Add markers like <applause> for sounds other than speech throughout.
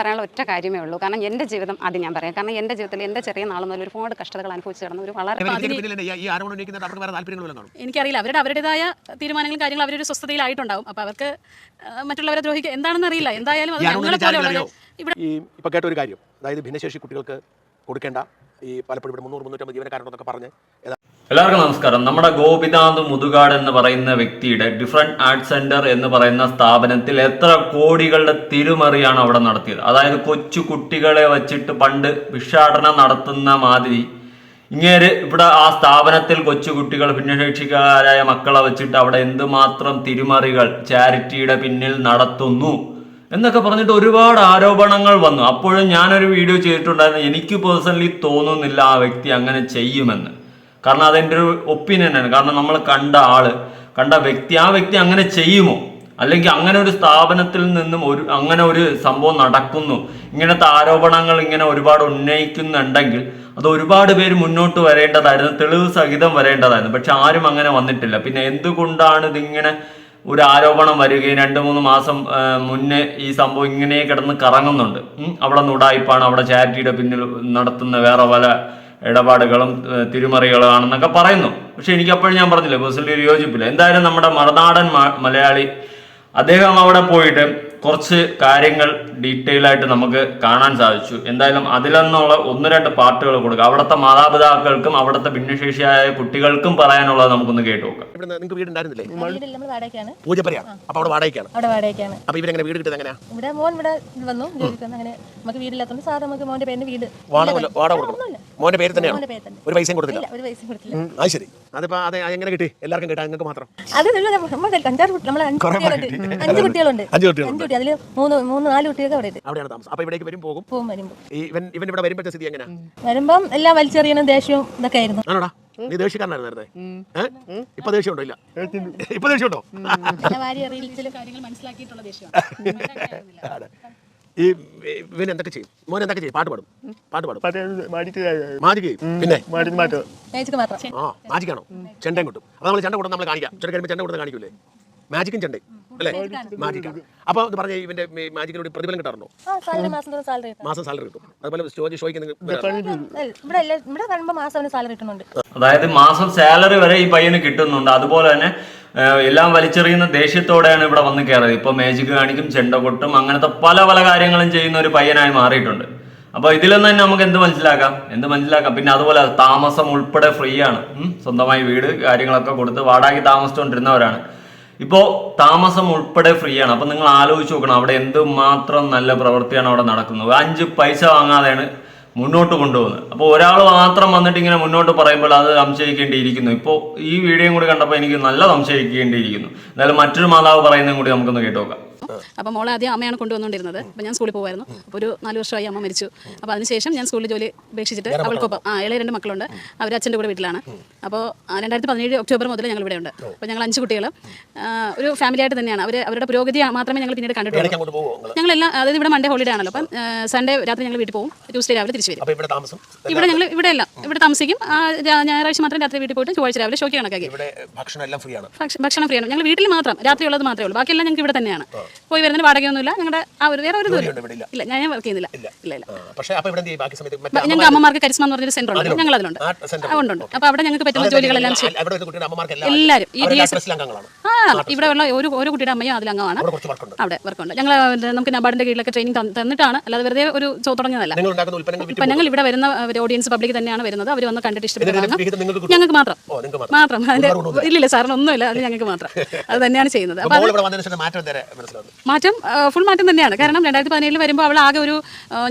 പറയാനുള്ള ഒറ്റ കാര്യമേ ഉള്ളൂ. കാരണം എന്റെ ജീവിതം അത് ഞാൻ പറയാം. കാരണം എന്റെ ജീവിതത്തിൽ എന്റെ ചെറിയ നാൾ മുതൽ ഒരുപാട് കഷ്ടതകൾ അനുഭവിച്ച് കിടന്ന ഒരു വളരെ എനിക്കറിയില്ല. അവരുടെ അവരുടേതായ തീരുമാനങ്ങളും കാര്യങ്ങളും അവരൊരു സ്വസ്ഥതയിലായിട്ടുണ്ടാവും. അപ്പോൾ അവർക്ക് മറ്റുള്ളവരെ ദ്രോഹിക്കുക എന്താണെന്ന് അറിയില്ല. എന്തായാലും അത് ഈ ആരോപണം ഞങ്ങളെ പോലെയുള്ളവർ ഇവിടെ ഈ ഇപ്പൊ കേട്ട ഒരു കാര്യം. അതായത് ഭിന്നശേഷി കുട്ടികൾക്ക് കൊടുക്കേണ്ട ഈ പലപ്പോഴും ഇവിടെ മുന്നൂറ് മുന്നൂറ്റമ്പത് ജീവനക്കാരുണ്ടെന്നൊക്കെ പറഞ്ഞ് എല്ലാവർക്കും നമസ്കാരം. നമ്മുടെ ഗോപിനാഥ് മുതുകാട് എന്ന് പറയുന്ന വ്യക്തിയുടെ ഡിഫറെന്റ് ആർട്ട് സെന്റർ എന്ന് പറയുന്ന സ്ഥാപനത്തിൽ എത്ര കോടികളുടെ തിരുമറിയാണ് അവിടെ നടത്തിയത്. അതായത് കൊച്ചു കുട്ടികളെ വച്ചിട്ട് പണ്ട് ഭിക്ഷാടനം നടത്തുന്ന മാതിരി ഇങ്ങേര് ഇവിടെ ആ സ്ഥാപനത്തിൽ കൊച്ചു കുട്ടികൾ ഭിന്നശേഷിക്കാരായ മക്കളെ വെച്ചിട്ട് അവിടെ എന്തുമാത്രം തിരുമറികൾ ചാരിറ്റിയുടെ പിന്നിൽ നടത്തുന്നു എന്നൊക്കെ പറഞ്ഞിട്ട് ഒരുപാട് ആരോപണങ്ങൾ വന്നു. അപ്പോഴും ഞാനൊരു വീഡിയോ ചെയ്തിട്ടുണ്ടായിരുന്നു. എനിക്ക് പേഴ്സണലി തോന്നുന്നില്ല ആ വ്യക്തി അങ്ങനെ ചെയ്യുമെന്ന്. കാരണം അതെന്റെ ഒരു ഒപ്പീനിയനാണ് കാരണം നമ്മൾ കണ്ട ആൾ കണ്ട വ്യക്തി ആ വ്യക്തി അങ്ങനെ ചെയ്യുമോ? അല്ലെങ്കിൽ അങ്ങനെ ഒരു സ്ഥാപനത്തിൽ നിന്നും ഒരു അങ്ങനെ ഒരു സംഭവം നടക്കുന്നു. ഇങ്ങനത്തെ ആരോപണങ്ങൾ ഇങ്ങനെ ഒരുപാട് ഉന്നയിക്കുന്നുണ്ടെങ്കിൽ അത് ഒരുപാട് പേര് മുന്നോട്ട് വരേണ്ടതായിരുന്നു തെളിവ് സഹിതം വരേണ്ടതായിരുന്നു. പക്ഷെ ആരും അങ്ങനെ വന്നിട്ടില്ല. പിന്നെ എന്തുകൊണ്ടാണ് ഇതിങ്ങനെ ഒരു ആരോപണം വരികയും രണ്ട് മൂന്ന് മാസം മുന്നേ ഈ സംഭവം ഇങ്ങനെ കിടന്ന് കറങ്ങുന്നുണ്ട്. അവിടെ നുടായിപ്പാണ് അവിടെ ചാരിറ്റിയുടെ പിന്നിൽ നടത്തുന്ന വേറെ പല ഇടപാടുകളും തിരുമറികളാണെന്നൊക്കെ പറയുന്നു. പക്ഷെ എനിക്കപ്പോഴും ഞാൻ പറഞ്ഞില്ല പേഴ്സണലി ഒരു യോജിപ്പില്ല. എന്തായാലും നമ്മുടെ മറുനാടൻ മലയാളി അദ്ദേഹം അവിടെ പോയിട്ട് കുറച്ച് കാര്യങ്ങൾ ഡീറ്റെയിൽ ആയിട്ട് നമുക്ക് കാണാൻ സാധിച്ചു. എന്തായാലും അതിലെന്നുള്ള ഒന്ന് രണ്ട് പാർട്ടുകൾ കൊടുക്കുക അവിടുത്തെ മാതാപിതാക്കൾക്കും അവിടുത്തെ ഭിന്നശേഷിയായ കുട്ടികൾക്കും പറയാനുള്ളത് നമുക്കൊന്ന് കേട്ടു നിങ്ങൾക്ക് വീടുണ്ടായിരുന്നില്ലേ? പൂജപ്പരയാണ് അപ്പൊ അവിടെ വാടകയ്ക്കാണ്. അവിടെ വാടകയ്ക്കാണ്. അപ്പൊ ഇവരെങ്ങനെ വീട് കിട്ടുന്നത് എങ്ങനെയാ? ഇവിടെ മോൻ ഇവിടെ വന്നു അങ്ങനെ നമുക്ക് വീടില്ലാത്തതുകൊണ്ട് സാർ നമുക്ക് മോന്റെ പേരിന് വീട്. വാടക വല്ല- വാടക കൊടുക്കണം. മോന്റെ പേര് തന്നെയാണ്? മോന്റെ തന്നെ. ഒരു പൈസയും കൊടുത്തില്ല? ഒരു പൈസയും കൊടുത്തില്ല. ശരി. അതിപ്പോ അത് എങ്ങനെ കിട്ടി? എല്ലാവർക്കും കിട്ടാ. നിങ്ങൾക്ക് മാത്രം. അത് നമ്മൾ നമ്മൾ അഞ്ചാറ് കുട്ടി- നമ്മൾ അഞ്ച് കുട്ടികളുണ്ട്. അഞ്ച് കുട്ടികളുണ്ട്. അഞ്ച് കുട്ടികളുണ്ട്. അഞ്ച് കുട്ടി. അതിൽ മൂന്ന് മൂന്ന് നാല് കുട്ടിയൊക്കെ അവിടെ ഉണ്ട്. അവിടെയാണ് താമസം. അപ്പൊ ഇവിടേക്ക് വരും പോകും. പോകും വരുമ്പോൾ ഈ ഇവൻ ഇവൻ ഇവിടെ സ്ഥിതി എങ്ങനെയാ വരുമ്പം എല്ലാം വലിച്ചെറിയണം ദേഷ്യവും ഇതൊക്കെ ആയിരുന്നു. ആണോടാ? നീ ദേഷ്യക്കാരനായിരുന്നു നേരത്തെ. ഏഹ് ഇപ്പൊ ദേഷ്യമുണ്ടോ? ഇല്ല. ഇപ്പൊ ദേഷ്യമുണ്ടോ? വാരി അറിയിച്ചിലും കാര്യങ്ങൾ മനസ്സിലാക്കിയിട്ടുള്ള ദേഷ്യം ആണ്. <laughs> ഈ ഇവൻ എന്തൊക്കെ ചെയ്യും? മോൻ എന്തൊക്കെ ചെയ്യും? പാട്ട് പാടും. പാട്ട് പാടും. മാജിക് പിന്നെ? ആ മാജിക്കാണോ ചെണ്ടയും കിട്ടും. അപ്പൊ നമ്മൾ ചെണ്ട കൊടുത്ത് നമ്മൾ കാണിക്കാം. ചെണ്ട കഴിയുമ്പോൾ ചെണ്ട കൊടുത്ത് കാണിക്കൂലേ? മാജിക്കും ചെണ്ടയും. അല്ലേ? മാജിക്കാണ് അപ്പൊ പറഞ്ഞ ഇവന്റെ മാജിക്കിനോട് പ്രതിഫലം കിട്ടാറുണ്ടോ? മാസം സാലറി കിട്ടും. മാസം സാലറി കിട്ടും. അതുപോലെ സ്റ്റോജ് ഷോയ്ക്ക് നിങ്ങൾ ഇവിടെ എല്ലാ ഇവിടെ വരുമ്പോൾ മാസം അവന് സാലറി കിട്ടുന്നുണ്ട്. അതായത് മാസം സാലറി വരെ ഈ പയ്യന് കിട്ടുന്നുണ്ട്. അതുപോലെ തന്നെ എല്ലാം വലിച്ചെറിയുന്ന ദേഷ്യത്തോടെയാണ് ഇവിടെ വന്ന് കയറിയത്. ഇപ്പൊ മേജിക് കാണിക്കും ചെണ്ട കൊട്ടും അങ്ങനത്തെ പല പല കാര്യങ്ങളും ചെയ്യുന്ന ഒരു പയ്യനായി മാറിയിട്ടുണ്ട്. അപ്പൊ ഇതിലൊന്നും തന്നെ നമുക്ക് എന്ത് മനസ്സിലാക്കാം? എന്ത് മനസ്സിലാക്കാം? പിന്നെ അതുപോലെ താമസം ഉൾപ്പെടെ ഫ്രീ ആണ്. സ്വന്തമായി വീട് കാര്യങ്ങളൊക്കെ കൊടുത്ത് വാടകയ്ക്ക് താമസിച്ചുകൊണ്ടിരുന്നവരാണ്. ഇപ്പോൾ താമസം ഉൾപ്പെടെ ഫ്രീ ആണ്. അപ്പം നിങ്ങൾ ആലോചിച്ച് നോക്കണം അവിടെ എന്തുമാത്രം നല്ല പ്രവൃത്തിയാണ് അവിടെ നടക്കുന്നത്. അഞ്ച് പൈസ വാങ്ങാതെയാണ് മുന്നോട്ട് കൊണ്ടുപോകുന്നത്. അപ്പോൾ ഒരാൾ മാത്രം വന്നിട്ട് ഇങ്ങനെ മുന്നോട്ട് പറയുമ്പോൾ അത് സംശയിക്കേണ്ടിയിരിക്കുന്നു. ഇപ്പോൾ ഈ വീഡിയോയും കൂടി കണ്ടപ്പോൾ എനിക്ക് നല്ല സംശയിക്കേണ്ടിയിരിക്കുന്നു. എന്നാലും മറ്റൊരു മാതാവ് പറയുന്നതും കൂടി നമുക്കൊന്ന് കേട്ടു നോക്കാം. അപ്പോൾ മോളെ ആദ്യം അമ്മയാണ് കൊണ്ടുവന്നുകൊണ്ടിരുന്നത്. അപ്പോൾ ഞാൻ സ്കൂളിൽ പോകുമായിരുന്നു അപ്പോൾ ഒരു നാല് വർഷമായി അമ്മ മരിച്ചു. അപ്പോൾ അതിനുശേഷം ഞാൻ സ്കൂളിൽ ജോലി ഉപേക്ഷിച്ചിട്ട് അവൾക്കൊപ്പം ആ ഇളയ രണ്ട് മക്കളുണ്ട്. അവർ അച്ഛന്റെ കൂടെ വീട്ടിലാണ്. അപ്പോൾ രണ്ടായിരത്തി പതിനേഴ് ഒക്ടോബർ മുതൽ ഞങ്ങൾ ഇവിടെ ഉണ്ട് അപ്പോൾ ഞങ്ങൾ അഞ്ച് കുട്ടികൾ ഒരു ഫാമിലി ആയിട്ട് തന്നെയാണ്. അവർ അവരുടെ പുരോഗതി മാത്രമേ ഞങ്ങൾ പിന്നീട് കണ്ടിട്ടുള്ളൂ. ഞങ്ങൾ എല്ലാം ഞങ്ങളെല്ലാം അതായത് ഇവിടെ മൺഡേ ഹോളിഡേ ആണല്ലോ. അപ്പം സൺഡേ രാത്രി ഞങ്ങൾ വീട്ടിൽ പോകും. ട്യൂസ്ഡേ രാവിലെ തിരിച്ചു വരും. ഇവിടെ ഞങ്ങൾ ഇവിടെ അല്ല. ഇവിടെ താമസിക്കും. ഞായറാഴ്ച മാത്രം രാത്രി വീട്ടിൽ പോയിട്ട് ചൊവ്വാഴ്ച രാവിലെ ഷോക്ക് കണക്കാക്കി. ഭക്ഷണം ഫ്രീ ആണ്. ഞങ്ങൾ വീട്ടിൽ മാത്രം രാത്രി ഉള്ളത് മാത്രമേ ഉള്ളൂ. ബാക്കിയെല്ലാം ഞങ്ങൾക്ക് ഇവിടെ തന്നെയാണ്. പോയി വരുന്നതിന് വാടകയൊന്നുമില്ല. ഞങ്ങളുടെ ആ ഒരു വേറെ ഒരു ദൂരം ഇല്ല. ഞാൻ വർക്ക് ചെയ്യുന്നില്ല. ഇല്ല. ഇല്ല അപ്പൊ ഞങ്ങൾക്ക് അമ്മമാർക്ക് കരിസ്മ എന്ന് പറഞ്ഞൊരു സെന്റർ ഉണ്ട് ഞങ്ങൾ അതിലുണ്ട് അതുകൊണ്ടുണ്ട് അപ്പൊ അവിടെ ഞങ്ങൾക്ക് പറ്റുന്ന ജോലികളെല്ലാം ചെയ്യും. എല്ലാവരും ഈ ഡി എസ് ആ ഇവിടെ ഉള്ള ഒരു ഓരോ കുട്ടിയുടെ അമ്മയും അതിൽ അംഗമാണ്. അവിടെ വർക്കുണ്ട് ഞങ്ങൾ നമുക്ക് നബാർഡിന്റെ കീഴിലൊക്കെ ട്രെയിനിങ് തന്നിട്ടാണ്. അല്ലാതെ വെറുതെ ഒരു ചോ തുടങ്ങിയതല്ല. ഉൽപ്പന്നങ്ങൾ ഇവിടെ വരുന്ന ഓഡിയൻസ് പബ്ലിക് തന്നെയാണ് വരുന്നത്. അവർ വന്ന് കണ്ടിട്ട് കിട്ടും ഞങ്ങൾക്ക് മാത്രം. മാത്രം. അതിന്റെ ഇല്ലില്ല സാറിന് ഒന്നുമില്ല. അത് ഞങ്ങൾക്ക് മാത്രം. അത് തന്നെയാണ് ചെയ്യുന്നത്. അപ്പോൾ മാറ്റം ഫുൾ മാറ്റം തന്നെയാണ്. കാരണം രണ്ടായിരത്തി പതിനേഴിൽ വരുമ്പോൾ അവൾ ആകെ ഒരു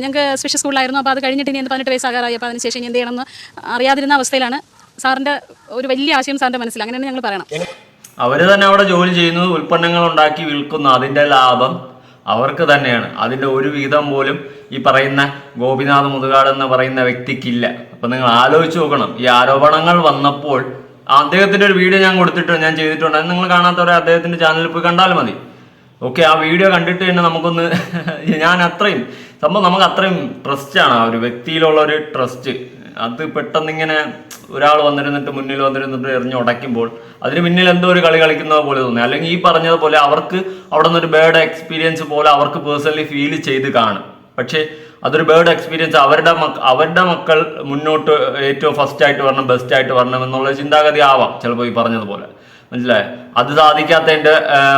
ഞങ്ങൾക്ക് സ്പെഷ്യൽ സ്കൂളിലായിരുന്നു അപ്പോൾ അത് കഴിഞ്ഞിട്ട് ഇനി എന്ത് പതിനെട്ട് വയസ്സാകാറായി. അപ്പോൾ അതിന് ശേഷം ഇനി എന്ത് ചെയ്യണമെന്ന് അറിയാതിരുന്ന അവസ്ഥയിലാണ് സാറിന്റെ ഒരു വലിയ ആശയം സാറിന്റെ മനസ്സിൽ. അങ്ങനെ ഞങ്ങൾ പറയണം. അവർ തന്നെ അവിടെ ജോലി ചെയ്യുന്നു ഉൽപ്പന്നങ്ങൾ ഉണ്ടാക്കി വിൽക്കുന്നു. അതിന്റെ ലാഭം അവർക്ക് തന്നെയാണ്. അതിന്റെ ഒരു വീതം പോലും ഈ പറയുന്ന ഗോപിനാഥ് മുതുകാട് എന്ന് പറയുന്ന വ്യക്തിക്കില്ല. അപ്പം നിങ്ങൾ ആലോചിച്ച് നോക്കണം. ഈ ആരോപണങ്ങൾ വന്നപ്പോൾ അദ്ദേഹത്തിന്റെ ഒരു വീഡിയോ ഞാൻ കൊടുത്തിട്ടുണ്ട് ഞാൻ ചെയ്തിട്ടുണ്ട്. അത് നിങ്ങൾ കാണാത്തവരെ അദ്ദേഹത്തിന്റെ ചാനലിൽ പോയി കണ്ടാൽ മതി. ഓക്കെ ആ വീഡിയോ കണ്ടിട്ട് തന്നെ നമുക്കൊന്ന് <laughs> ഞാൻ അത്രയും സംഭവം നമുക്ക് അത്രയും ട്രസ്റ്റാണ് ആ ഒരു വ്യക്തിയിലുള്ള ഒരു ട്രസ്റ്റ് അത് പെട്ടെന്ന് ഇങ്ങനെ ഒരാൾ വന്നിരുന്നിട്ട് മുന്നിൽ വന്നിരുന്നിട്ട് എറിഞ്ഞ് ഉടയ്ക്കുമ്പോൾ അതിന് പിന്നിൽ എന്തോ ഒരു കളി കളിക്കുന്നത് പോലെ തോന്നി. അല്ലെങ്കിൽ ഈ പറഞ്ഞതുപോലെ അവർക്ക് അവിടെ നിന്നൊരു ബേഡ് എക്സ്പീരിയൻസ് പോലെ അവർക്ക് പേഴ്സണലി ഫീൽ ചെയ്ത് കാണും. പക്ഷേ അതൊരു ബേഡ് എക്സ്പീരിയൻസ് അവരുടെ അവരുടെ മക്കൾ മുന്നോട്ട് ഏറ്റവും ഫസ്റ്റ് ആയിട്ട് വരണം ബെസ്റ്റ് ആയിട്ട് വരണം എന്നുള്ള ചിന്താഗതി ആവാം ചിലപ്പോൾ ഈ പറഞ്ഞതുപോലെ. മനസ്സിലായോ? അത് സാധിക്കാത്തതിന്റെ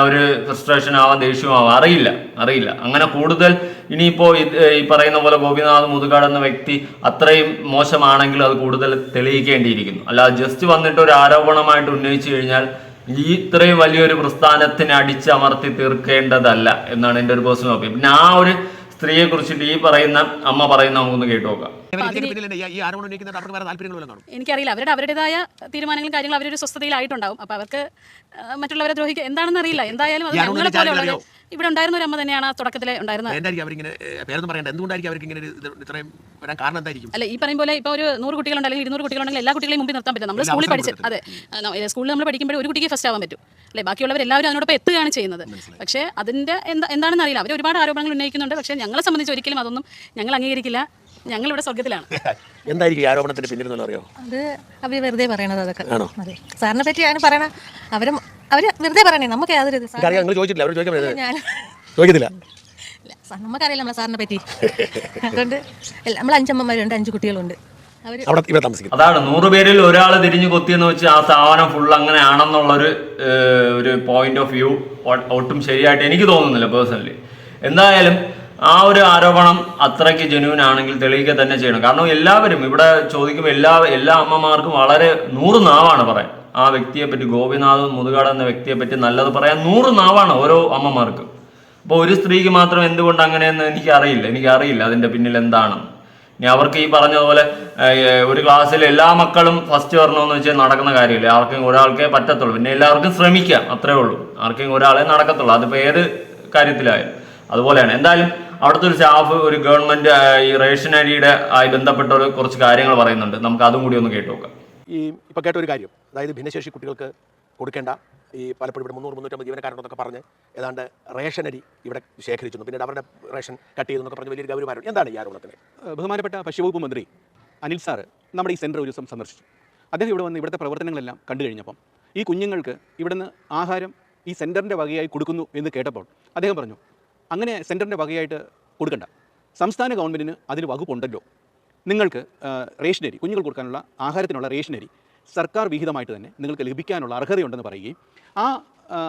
ഒരു ഫ്രസ്ട്രേഷൻ ആവാം ദേഷ്യമാവാം അറിയില്ല അറിയില്ല. അങ്ങനെ കൂടുതൽ ഇനിയിപ്പോ ഇത് ഈ പറയുന്ന പോലെ ഗോപിനാഥ് മുതുകാട് എന്ന വ്യക്തി അത്രയും മോശമാണെങ്കിൽ അത് കൂടുതൽ തെളിയിക്കേണ്ടിയിരിക്കുന്നു. അല്ലാതെ ജസ്റ്റ് വന്നിട്ട് ഒരു ആരോപണമായിട്ട് ഉന്നയിച്ചു കഴിഞ്ഞാൽ ഈ ഇത്രയും വലിയൊരു പ്രസ്ഥാനത്തിന് അടിച്ചമർത്തി തീർക്കേണ്ടതല്ല എന്നാണ് എന്റെ ഒരു പേഴ്സണൽ ഒപ്പീനിയൻ പിന്നെ ആ ഒരു സ്ത്രീയെ കുറിച്ചിട്ട് ഈ പറയുന്ന അമ്മ പറയുന്ന നമുക്കൊന്ന് കേട്ടു നോക്കാം. എനിക്കറിയില്ല. അവരുടെ അവരുടേതായ തീരുമാനങ്ങളും കാര്യങ്ങളും അവരൊരു സ്വസ്ഥതയിലായിട്ടുണ്ടാവും. അപ്പൊ അവർക്ക് മറ്റുള്ളവരെ ദ്രോഹിക്കുക എന്താണെന്ന് അറിയില്ല. എന്തായാലും അത് ഞങ്ങളെ? ഇവിടെ ഉണ്ടായിരുന്ന ഒരു അമ്മ തന്നെയാണ് ആ തുടക്കത്തിലെ ഉണ്ടായിരുന്നത്. എന്തായിരിക്കും അവരിങ്ങനെ ഏ, പേരൊന്നും പറയണ്ട. എന്തുകൊണ്ടായിരിക്കും അവർക്ക് ഇങ്ങനെ ഇത്രയും വരാൻ കാരണം എന്തായിരിക്കും? അല്ല ഈ പറയും പോലെ ഇപ്പോൾ ഒരു നൂറ് കുട്ടികളുണ്ട് അല്ലെങ്കിൽ ഇരുന്നൂറ് കുട്ടികളുണ്ടെങ്കിൽ എല്ലാ കുട്ടികളെയും മുമ്പിൽ നിർത്താൻ പറ്റില്ല നമ്മൾ സ്കൂളിൽ പഠിച്ചത് അതെ സ്കൂളിൽ നമ്മൾ പഠിക്കുമ്പോൾ ഒരു കുട്ടിക്ക് ഫസ്റ്റ് ആവാൻ പറ്റും. അല്ലേ ബാക്കിയുള്ളവർ എല്ലാവരും അതിനോടൊപ്പം എത്തുകയാണ് ചെയ്യുന്നത്. പക്ഷേ അതിന്റെ എന്താ എന്താണെന്ന് അറിയില്ല അവർ ഒരുപാട് ആരോപണങ്ങൾ ഉന്നയിക്കുന്നുണ്ട്. പക്ഷേ ഞങ്ങളെ സംബന്ധിച്ച് ഒരിക്കലും അതൊന്നും ഞങ്ങൾ അംഗീകരിക്കില്ല. ഞങ്ങളിവിടെ സ്വർഗത്തിലാണ് എന്തായിരിക്കും ഈ ആരോപണത്തിന് പിന്നിൽ അറിയോ? അത് അവർ വെറുതെ പറയണത് അതൊക്കെ. ആണോ? അതെ. സാറിനെ പറ്റി ഞാൻ പറയണ അവരും അവർ വെറുതെ പറയണേ നമുക്ക് യാതൊരു ഇത് സാർ- നിങ്ങൾ ചോദിച്ചിട്ടില്ല അവർ ചോദിക്കാൻ ഞാൻ ചോദിക്കത്തില്ല. ഇല്ല, സാർ നമുക്കറിയില്ല നമ്മളെ സാറിനെ പറ്റി. അതുകൊണ്ട് ഇല്ല, നമ്മൾ അഞ്ചമ്മമാരുണ്ട് അഞ്ച് കുട്ടികളുണ്ട്. അവർ അവിടെ ഇവിടെ അതാണ് നൂറ് പേരിൽ ഒരാൾ തിരിഞ്ഞു കൊത്തിയെന്ന് വെച്ച് ആ സ്ഥാപനം ഫുൾ അങ്ങനെ ആണെന്നുള്ളൊരു ഏഹ്, ഒരു പോയിന്റ് ഓഫ് വ്യൂ ഒട്ടും ശരിയായിട്ട് എനിക്ക് തോന്നുന്നില്ല പേഴ്സണലി എന്തായാലും ആ ഒരു ആരോപണം അത്രയ്ക്ക് ജെന്യൂൻ ആണെങ്കിൽ തെളിയിക്കുക തന്നെ ചെയ്യണം. കാരണം എല്ലാവരും ഇവിടെ ചോദിക്കുമ്പോൾ എല്ലാ എല്ലാ അമ്മമാർക്കും വളരെ നൂറ് നാവാണ് പറയാൻ. ആ വ്യക്തിയെ പറ്റി ഗോപിനാഥ് മുതുകാട് എന്ന വ്യക്തിയെ പറ്റി നല്ലത് പറയാൻ നൂറ് നാവാണ് ഓരോ അമ്മമാർക്കും. അപ്പോൾ ഒരു സ്ത്രീക്ക് മാത്രം എന്തുകൊണ്ട് അങ്ങനെയെന്ന് എനിക്ക് അറിയില്ല എനിക്ക് അറിയില്ല അതിന്റെ പിന്നിൽ എന്താണെന്ന് ഇനി അവർക്ക് ഈ പറഞ്ഞതുപോലെ ഒരു ക്ലാസ്സിൽ എല്ലാ മക്കളും ഫസ്റ്റ് വരണമെന്ന് വെച്ചാൽ നടക്കുന്ന കാര്യമില്ല. ആർക്കും ഒരാൾക്കേ പറ്റത്തുള്ളൂ. പിന്നെ എല്ലാവർക്കും ശ്രമിക്കാം. അത്രേ ഉള്ളൂ. ആർക്കും ഒരാളെ നടക്കത്തുള്ളൂ. അതിപ്പോൾ ഏത് കാര്യത്തിലായാലും. അതുപോലെയാണ്. എന്തായാലും അവിടുത്തെ ഒരു സ്റ്റാഫ് ഒരു ഗവൺമെന്റ് ഈ റേഷൻ അരിയുടെ ആയി ബന്ധപ്പെട്ട ഒരു കുറച്ച് കാര്യങ്ങൾ പറയുന്നുണ്ട്. നമുക്ക് അതും കൂടി ഒന്ന് കേട്ടു നോക്കാം ഈ ഇപ്പോൾ കേട്ട ഒരു കാര്യം. അതായത് ഭിന്നശേഷി കുട്ടികൾക്ക് കൊടുക്കേണ്ട ഈ പലപ്പോഴും ഇവിടെ മുന്നൂറ് മുന്നൂറ്റമ്പത് ജീവനക്കാരുണ്ടെന്നൊക്കെ പറഞ്ഞ് ഏതാണ്ട് റേഷൻ അരി ഇവിടെ ശേഖരിച്ചു പിന്നീട് അവരുടെ റേഷൻ കട്ട് ചെയ്തു എന്നൊക്കെ പറഞ്ഞ് വലിയൊരു ഗൗരവമായിരുന്നു. എന്താണ് ഈ ആരോപണത്തിന്? ബഹുമാനപ്പെട്ട ഭക്ഷ്യവകുപ്പ് മന്ത്രി അനിൽ സാറ് നമ്മുടെ ഈ സെന്റർ ഒരു ദിവസം സന്ദർശിച്ചു. അദ്ദേഹം ഇവിടെ വന്ന് ഇവിടുത്തെ പ്രവർത്തനങ്ങളെല്ലാം കണ്ടു കഴിഞ്ഞപ്പം ഈ കുഞ്ഞുങ്ങൾക്ക് ഇവിടുന്ന് ആഹാരം ഈ സെന്ററിന്റെ വകയായി കൊടുക്കുന്നു എന്ന് കേട്ടപ്പോൾ അദ്ദേഹം പറഞ്ഞു അങ്ങനെ സെന്ററിന്റെ വകയായിട്ട് കൊടുക്കണ്ട. സംസ്ഥാന ഗവൺമെന്റിന് അതിന് വകുപ്പുണ്ടല്ലോ. നിങ്ങൾക്ക് റേഷനരി കുഞ്ഞുങ്ങൾ കൊടുക്കാനുള്ള ആഹാരത്തിനുള്ള റേഷനരി സർക്കാർ വിഹിതമായിട്ട് തന്നെ നിങ്ങൾക്ക് ലഭിക്കാനുള്ള അർഹതയുണ്ടെന്ന് പറയുകയും ആ,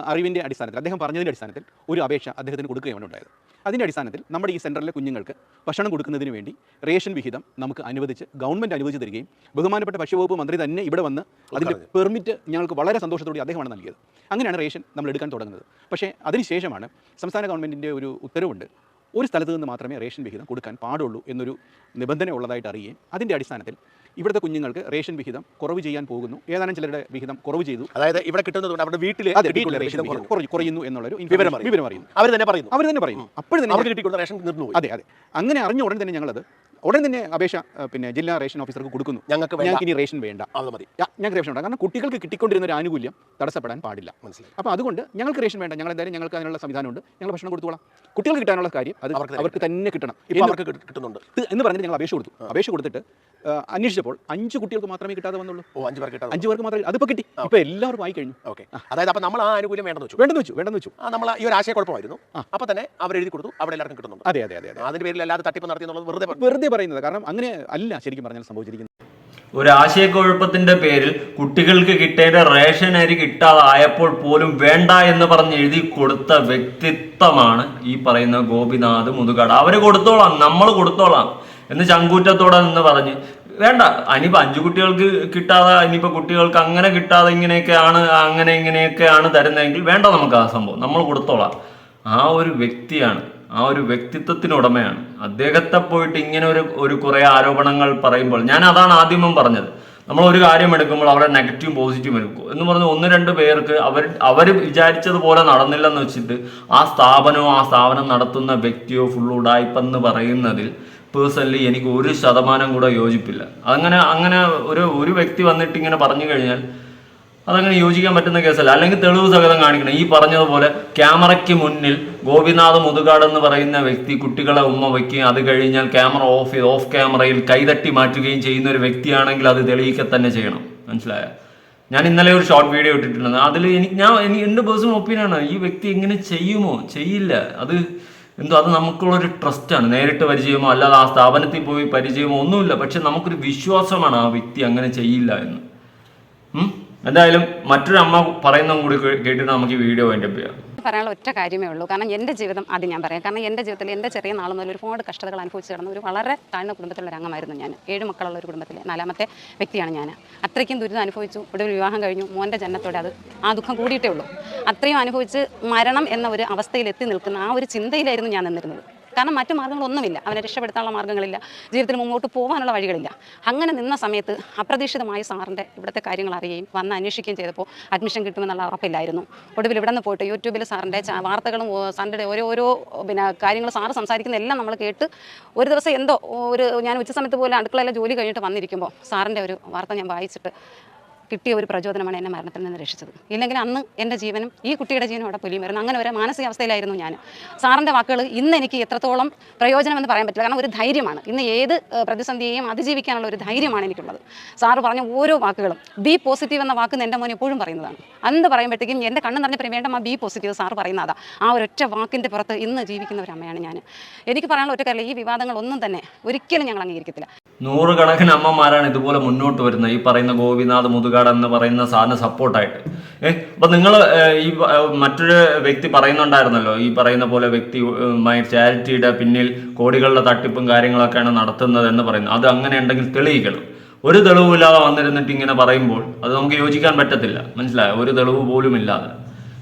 അറിവിന്റെ അടിസ്ഥാനത്തിൽ അദ്ദേഹം പറഞ്ഞതിന്റെ അടിസ്ഥാനത്തിൽ ഒരു അപേക്ഷ അദ്ദേഹത്തിന് കൊടുക്കുകയാണ് ഉണ്ടായത്. അതിന്റെ അടിസ്ഥാനത്തിൽ നമ്മുടെ ഈ സെന്ററിലെ കുഞ്ഞുങ്ങൾക്ക് ഭക്ഷണം കൊടുക്കുന്നതിന് വേണ്ടി റേഷൻ വിഹിതം നമുക്ക് അനുവദിച്ച് ഗവൺമെന്റ് അനുവദിച്ച് തരികയും ബഹുമാനപ്പെട്ട ഭക്ഷ്യവകുപ്പ് മന്ത്രി തന്നെ ഇവിടെ വന്ന് അതിന്റെ പെർമിറ്റ് ഞങ്ങൾക്ക് വളരെ സന്തോഷത്തോടെ അദ്ദേഹമാണ് നൽകിയത്. അങ്ങനെയാണ് റേഷൻ നമ്മൾ എടുക്കാൻ തുടങ്ങുന്നത്. പക്ഷേ അതിനുശേഷമാണ് സംസ്ഥാന ഗവൺമെന്റിന്റെ ഒരു ഉത്തരവുണ്ട്. ഒരു സ്ഥലത്ത് നിന്ന് മാത്രമേ റേഷൻ വിഹിതം കൊടുക്കാൻ പാടുള്ളൂ എന്നൊരു നിബന്ധന ഉള്ളതായിട്ട് അറിയുകയും അതിന്റെ അടിസ്ഥാനത്തിൽ ഇവിടുത്തെ കുഞ്ഞുങ്ങൾക്ക് റേഷൻ വിഹിതം കുറവ് ചെയ്യാൻ പോകുന്നു. ഏതാനും ചിലരുടെ വിഹിതം കുറവ് ചെയ്തു. അതായത് ഇവിടെ കിട്ടുന്നത് കൊണ്ട് അവരുടെ വീട്ടിൽ അതെ വീട്ടിലെ റേഷൻ കുറയുന്നു എന്നുള്ളൊരു വിവരം വിവരം അറിയുന്നു. അവർ തന്നെ പറയുന്നു. അവർ തന്നെ പറയുന്നു. അപ്പോഴും തന്നെ റേഷൻ നിർന്നു അതെ അതെ. അങ്ങനെ അറിഞ്ഞ ഉടൻ തന്നെ ഞങ്ങളത് ഉടൻ തന്നെ അപേക്ഷ പിന്നെ ജില്ലാ റേഷൻ ഓഫീസർക്ക് കൊടുക്കുന്നു. ഞങ്ങൾക്ക് ഞങ്ങൾക്ക് ഇനി റേഷൻ വേണ്ട. അത് മതി. ഞങ്ങൾക്ക് റേഷൻ വേണ്ട. കാരണം കുട്ടികൾക്ക് കിട്ടിക്കൊണ്ടിരുന്ന ഒരു ആനുകൂല്യം തടസ്സപ്പെടാൻ പാടില്ല. മനസ്സിലായി. അപ്പോൾ അതുകൊണ്ട് ഞങ്ങൾക്ക് റേഷൻ വേണ്ട. ഞങ്ങൾ എന്തായാലും ഞങ്ങൾക്ക് അതിനുള്ള സംവിധാനമുണ്ട്. ഞങ്ങൾ ഭക്ഷണം കൊടുത്തോളാം. കുട്ടികൾക്ക് കിട്ടാനുള്ള കാര്യം അത് അവർക്ക് തന്നെ കിട്ടണം. അവർക്ക് കിട്ടുന്നുണ്ട്. എന്ന് പറഞ്ഞിട്ട് ഞങ്ങൾ അപേക്ഷ കൊടുത്തു. അപേക്ഷ കൊടുത്തിട്ട് അന്വേഷിച്ചപ്പോൾ അഞ്ച് കുട്ടികൾക്ക് മാത്രമേ കിട്ടാതെ വന്നുള്ളൂ. ഓ അഞ്ച് പേർക്ക് അഞ്ച് പേർക്ക് മാത്രമേ അതിപ്പോൾ കിട്ടി. ഇപ്പോൾ എല്ലാവർക്കും ആയി കഴിഞ്ഞു. ഓക്കെ. അതായത് അപ്പോൾ നമ്മൾ ആ ആനുകൂല്യം വേണ്ടെന്ന് വെച്ചു. വേണ്ടെന്ന് വെച്ചു വേണ്ടെന്ന് വെച്ചു. ആ നമ്മൾ ഈ ഒരു ആശയക്കുഴപ്പമായിരുന്നു. അപ്പോൾ തന്നെ അവർ എഴുതി കൊടുത്തു. അവിടെ എല്ലാവർക്കും കിട്ടുന്നുണ്ട്. അതെ അതെ അതെ അതിന്റെ പേരിൽ അല്ലാതെ തട്ടിപ്പ് നടത്തി എന്നുള്ളത് വെറുതെ വെറുതെ പറയുന്നത്. കാരണം അങ്ങനെ അല്ല ശരിക്കും പറഞ്ഞാൽ സംഭവിച്ചിരിക്കുന്നത്. ഒരു ആശയക്കുഴപ്പത്തിന്റെ പേരിൽ കുട്ടികൾക്ക് കിട്ടേണ്ട റേഷൻ അരി കിട്ടാതായപ്പോൾ പോലും വേണ്ട എന്ന് പറഞ്ഞ് എഴുതി കൊടുത്ത വ്യക്തിത്വമാണ് ഈ പറയുന്ന ഗോപിനാഥ് മുതുകാട്. അവർ കൊടുത്തോളാം നമ്മൾ കൊടുത്തോളാം എന്ന് ചങ്കൂറ്റത്തോടെ നിന്ന് പറഞ്ഞ്. വേണ്ട ഇനിയിപ്പോ അഞ്ചു കുട്ടികൾക്ക് കിട്ടാതെ ഇനിയിപ്പൊ കുട്ടികൾക്ക് അങ്ങനെ കിട്ടാതെ ഇങ്ങനെയൊക്കെയാണ് അങ്ങനെ ഇങ്ങനെയൊക്കെയാണ് തരുന്നതെങ്കിൽ വേണ്ട നമുക്ക് ആ സംഭവം. നമ്മൾ കൊടുത്തോളാം. ആ ഒരു വ്യക്തിയാണ് ആ ഒരു വ്യക്തിത്വത്തിനുടമയാണ്. അദ്ദേഹത്തെ പോയിട്ട് ഇങ്ങനെ ഒരു ഒരു കുറെ ആരോപണങ്ങൾ പറയുമ്പോൾ ഞാൻ അതാണ് ആദ്യമം പറഞ്ഞത്. നമ്മൾ ഒരു കാര്യം എടുക്കുമ്പോൾ അവിടെ നെഗറ്റീവും പോസിറ്റീവും എടുക്കും. എന്ന് പറഞ്ഞ് ഒന്ന് രണ്ട് പേർക്ക് അവർ അവർ വിചാരിച്ചതുപോലെ നടന്നില്ലെന്ന് വെച്ചിട്ട് ആ സ്ഥാപനമോ ആ സ്ഥാപനം നടത്തുന്ന വ്യക്തിയോ ഫുൾ ഉടായ്പെന്ന് പറയുന്നതിൽ പേഴ്സണലി എനിക്ക് ഒരു ശതമാനം കൂടെ യോജിപ്പില്ല. അങ്ങനെ അങ്ങനെ ഒരു ഒരു വ്യക്തി വന്നിട്ട് ഇങ്ങനെ പറഞ്ഞു കഴിഞ്ഞാൽ അതങ്ങനെ യോജിക്കാൻ പറ്റുന്ന കേസല്ല. അല്ലെങ്കിൽ തെളിവ് സഹിതം കാണിക്കണം. ഈ പറഞ്ഞതുപോലെ ക്യാമറയ്ക്ക് മുന്നിൽ ഗോപിനാഥ് മുതുകാട് എന്ന് പറയുന്ന വ്യക്തി കുട്ടികളെ ഉമ്മ വയ്ക്കുകയും അത് കഴിഞ്ഞാൽ ക്യാമറ ഓഫ് ഓഫ് ക്യാമറയിൽ കൈതട്ടി മാറ്റുകയും ചെയ്യുന്ന ഒരു വ്യക്തിയാണെങ്കിൽ അത് തെളിയിക്കുക തന്നെ ചെയ്യണം. മനസ്സിലായോ? ഞാൻ ഇന്നലെ ഒരു ഷോർട്ട് വീഡിയോ ഇട്ടിട്ടുണ്ട് അതിൽ എനിക്ക് ഞാൻ എനിക്ക് എന്റെ പേഴ്സണൽ ഒപ്പീനിയനാണ് ഈ വ്യക്തി ഇങ്ങനെ ചെയ്യുമോ? ചെയ്യില്ല. അത് എന്തോ അത് നമുക്കുള്ളൊരു ട്രസ്റ്റാണ് നേരിട്ട് പരിചയമോ അല്ലാതെ ആ സ്ഥാപനത്തിൽ പോയി പരിചയമോ ഒന്നുമില്ല. പക്ഷെ നമുക്കൊരു വിശ്വാസമാണ് ആ വ്യക്തി അങ്ങനെ ചെയ്യില്ല എന്ന്? എന്തായാലും മറ്റൊരു അമ്മ പറയുന്ന കൂടി കേട്ടിട്ട് നമുക്ക് ഈ വീഡിയോ അതിന്റെ ചെയ്യാം. പറയാനുള്ള ഒറ്റ കാര്യമേ ഉള്ളൂ. കാരണം എന്റെ ജീവിതം അത് ഞാൻ പറയാം. കാരണം എന്റെ ജീവിതത്തിൽ എന്റെ ചെറിയ നാൾ മുതൽ ഒരുപാട് കഷ്ടതകൾ അനുഭവിച്ച് കിടന്ന ഒരു വളരെ താഴ്ന്ന കുടുംബത്തിലുള്ള ഒരു അംഗമായിരുന്നു ഞാൻ. ഏഴ് മക്കളുള്ള ഒരു കുടുംബത്തിലെ നാലാമത്തെ വ്യക്തിയാണ് ഞാൻ. അത്രയ്ക്കും ദുരിതം അനുഭവിച്ചു. ഒടുവിൽ വിവാഹം കഴിഞ്ഞു. മോന്റെ ജനത്തോടെ അത് ആ ദുഃഖം കൂടിയിട്ടേ ഉള്ളൂ. അത്രയും അനുഭവിച്ച് മരണം എന്ന ഒരു അവസ്ഥയിൽ എത്തി നിൽക്കുന്ന ആ ഒരു ചിന്തയിലായിരുന്നു ഞാൻ നിന്നിരുന്നത്. കാരണം മറ്റു മാർഗങ്ങളൊന്നുമില്ല അവനെ രക്ഷപ്പെടുത്താനുള്ള മാർഗങ്ങളില്ല ജീവിതത്തിൽ മുമ്പോട്ട് പോകാനുള്ള വഴികളില്ല. അങ്ങനെ നിന്ന സമയത്ത് അപ്രതീക്ഷിതമായി സാറിന്റെ ഇവിടുത്തെ കാര്യങ്ങൾ അറിയുകയും വന്ന് അന്വേഷിക്കുകയും ചെയ്തപ്പോൾ അഡ്മിഷൻ കിട്ടുമെന്നുള്ള ഉറപ്പില്ലായിരുന്നു. ഒടുവിൽ ഇവിടെ നിന്ന് പോയിട്ട് യൂട്യൂബിൽ സാറിന്റെ വാർത്തകളും സാറിന്റെ ഓരോരോ ഓരോ പിന്നെ കാര്യങ്ങൾ സാറ് സംസാരിക്കുന്ന എല്ലാം നമ്മൾ കേട്ട് ഒരു ദിവസം എന്തോ ഒരു ഞാൻ ഉച്ച സമയത്ത് പോലെ അടുക്കളയിലെ ജോലി കഴിഞ്ഞിട്ട് വന്നിരിക്കുമ്പോൾ സാറിന്റെ ഒരു വാർത്ത ഞാൻ വായിച്ചിട്ട് കിട്ടിയ ഒരു പ്രചോദനമാണ് എന്നെ മരണത്തിൽ നിന്ന് രക്ഷിച്ചത്. ഇല്ലെങ്കിൽ അന്ന് എന്റെ ജീവനും ഈ കുട്ടിയുടെ ജീവനും അവിടെ പൊലിയുമായിരുന്നു അങ്ങനെ ഒരു മാനസികാവസ്ഥയിലായിരുന്നു ഞാൻ സാറിന്റെ വാക്കുകൾ ഇന്ന് എനിക്ക് എത്രത്തോളം പ്രയോജനമെന്ന് പറയാൻ പറ്റില്ല. കാരണം ഒരു ധൈര്യമാണ്. ഇന്ന് ഏത് പ്രതിസന്ധിയെയും അതിജീവിക്കാനുള്ള ഒരു ധൈര്യമാണ് എനിക്കുള്ളത്. സാറ് പറഞ്ഞ ഓരോ വാക്കുകളും ബി പോസിറ്റീവ് എന്ന വാക്ക് എന്റെ മോൻ എപ്പോഴും പറയുന്നതാണ്. അന്ന് പറയുമ്പോഴത്തേക്കും എന്റെ കണ്ണ് നിറഞ്ഞ വേണ്ട ബി പോസിറ്റീവ് സാറ് പറയുന്നതാ ആ ഒരൊറ്റ വാക്കിന്റെ പുറത്ത് ഇന്ന് ജീവിക്കുന്ന ഒരു അമ്മയാണ് ഞാൻ എനിക്ക് പറയാനുള്ള ഒറ്റ കാര്യം ഈ വിവാദങ്ങളൊന്നും തന്നെ ഒരിക്കലും ഞങ്ങൾ അംഗീകരിക്കത്തില്ല. നൂറുകണക്കിന് അമ്മമാരാണ് ഇതുപോലെ മുന്നോട്ട് വരുന്നത്. ഈ പറയുന്ന ഗോപിനാഥ് മുതുകാട് എന്ന് പറയുന്ന സാറിന് സപ്പോർട്ടായിട്ട്. ഏഹ് അപ്പൊ നിങ്ങൾ ഈ മറ്റൊരു വ്യക്തി പറയുന്നുണ്ടായിരുന്നല്ലോ. ഈ പറയുന്ന പോലെ വ്യക്തി ചാരിറ്റിയുടെ പിന്നിൽ കോടികളുടെ തട്ടിപ്പും കാര്യങ്ങളൊക്കെയാണ് നടത്തുന്നത് എന്ന് പറയുന്നത് അത് അങ്ങനെ ഉണ്ടെങ്കിൽ തെളിയിക്കണം. ഒരു തെളിവില്ലാതെ വന്നിരുന്നിട്ട് ഇങ്ങനെ പറയുമ്പോൾ അത് നമുക്ക് യോജിക്കാൻ പറ്റത്തില്ല. മനസ്സിലായോ? ഒരു തെളിവ് പോലും ഇല്ലാതെ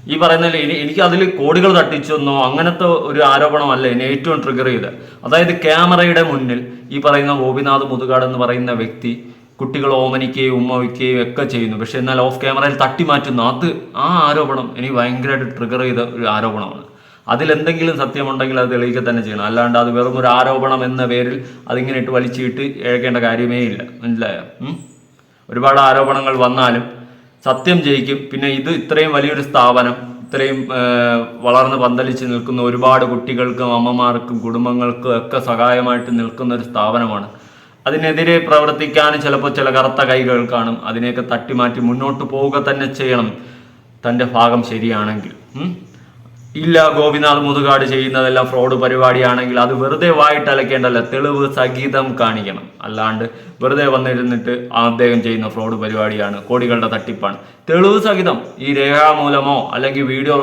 ഈ പറയുന്ന എനി- എനിക്ക് അതിൽ കോടികൾ തട്ടിച്ചെന്നോ അങ്ങനത്തെ ഒരു ആരോപണമല്ല എന്നെ ഏറ്റവും ട്രിഗർ ചെയ്ത് അതായത് ക്യാമറയുടെ മുന്നിൽ ഈ പറയുന്ന ഗോപിനാഥ് മുതുകാട് എന്ന് പറയുന്ന വ്യക്തി കുട്ടികൾ ഓമനിക്കുകയും ഉമ്മ വയ്ക്കുകയും ഒക്കെ ചെയ്യുന്നു. പക്ഷെ എന്നാൽ ഓഫ് ക്യാമറയിൽ തട്ടി മാറ്റുന്നു അത് ആ ആരോപണം എനിക്ക് ഭയങ്കരമായിട്ട് ട്രിഗർ ചെയ്ത ഒരു ആരോപണമാണ്. അതിലെന്തെങ്കിലും സത്യമുണ്ടെങ്കിൽ അത് തെളിയിക്കുക തന്നെ ചെയ്യണം. അല്ലാണ്ട് അത് വെറും ഒരു ആരോപണം എന്ന പേരിൽ അതിങ്ങനെ ഇട്ട് വലിച്ചിട്ട് ഇഴക്കേണ്ട കാര്യമേ ഇല്ല. മനസ്സിലായോ? ഒരുപാട് ആരോപണങ്ങൾ വന്നാലും സത്യം ജയിക്കും. പിന്നെ ഇത് ഇത്രയും വലിയൊരു സ്ഥാപനം ഇത്രയും വളർന്ന് പന്തലിച്ച് നിൽക്കുന്ന ഒരുപാട് കുട്ടികൾക്കും അമ്മമാർക്കും കുടുംബങ്ങൾക്കും ഒക്കെ സഹായമായിട്ട് നിൽക്കുന്ന ഒരു സ്ഥാപനമാണ്. അതിനെതിരെ പ്രവർത്തിക്കാൻ ചിലപ്പോൾ ചില കറുത്ത കൈകൾ കാണും. അതിനെയൊക്കെ തട്ടിമാറ്റി മുന്നോട്ട് പോവുക തന്നെ ചെയ്യണം. തന്റെ ഭാഗം ശരിയാണെങ്കിൽ? ഇല്ല ഗോപിനാഥ് മുതുകാട് ചെയ്യുന്നതെല്ലാം ഫ്രോഡ് പരിപാടിയാണെങ്കിൽ അത് വെറുതെ വായിട്ട് അലക്കേണ്ടല്ല തെളിവ് സഹിതം കാണിക്കണം. അല്ലാണ്ട് വെറുതെ വന്നിരുന്നിട്ട് അദ്ദേഹം ചെയ്യുന്ന ഫ്രോഡ് പരിപാടിയാണ് കോടികളുടെ തട്ടിപ്പാണ്. തെളിവ് സഹിതം ഈ രേഖാമൂലമോ അല്ലെങ്കിൽ വീഡിയോ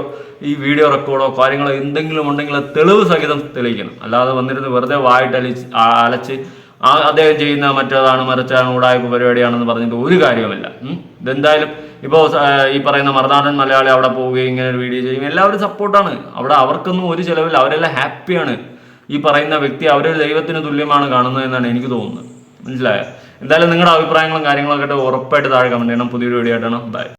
ഈ വീഡിയോ റെക്കോർഡോ കാര്യങ്ങളോ എന്തെങ്കിലും ഉണ്ടെങ്കിൽ തെളിവ് സഹിതം തെളിയിക്കണം. അല്ലാതെ വന്നിരുന്ന് വെറുതെ വായിട്ട് അലിച്ച് അദ്ദേഹം ചെയ്യുന്ന മറ്റേതാണ് മറിച്ചാണ് ഉടായ്പ പരിപാടിയാണെന്ന് പറഞ്ഞിട്ട് ഒരു കാര്യവുമില്ല. ഇതെന്തായാലും ഇപ്പോൾ ഈ പറയുന്ന മറുനാടൻ മലയാളി അവിടെ പോവുകയും ഇങ്ങനെ ഒരു വീഡിയോ ചെയ്യും എല്ലാവരും സപ്പോർട്ടാണ് അവിടെ അവർക്കൊന്നും ഒരു ചിലവില്ല. അവരെല്ലാം ഹാപ്പിയാണ് ഈ പറയുന്ന വ്യക്തി അവരൊരു ദൈവത്തിന് തുല്യമാണ് കാണുന്നത് എന്നാണ് എനിക്ക് തോന്നുന്നത്. മനസ്സിലായോ? എന്തായാലും നിങ്ങളുടെ അഭിപ്രായങ്ങളും കാര്യങ്ങളൊക്കെ ഉറപ്പായിട്ട് താഴെ കമന്റ് ചെയ്യണം. പുതിയൊരു വീഡിയോ ആയിട്ടാണ് ബൈ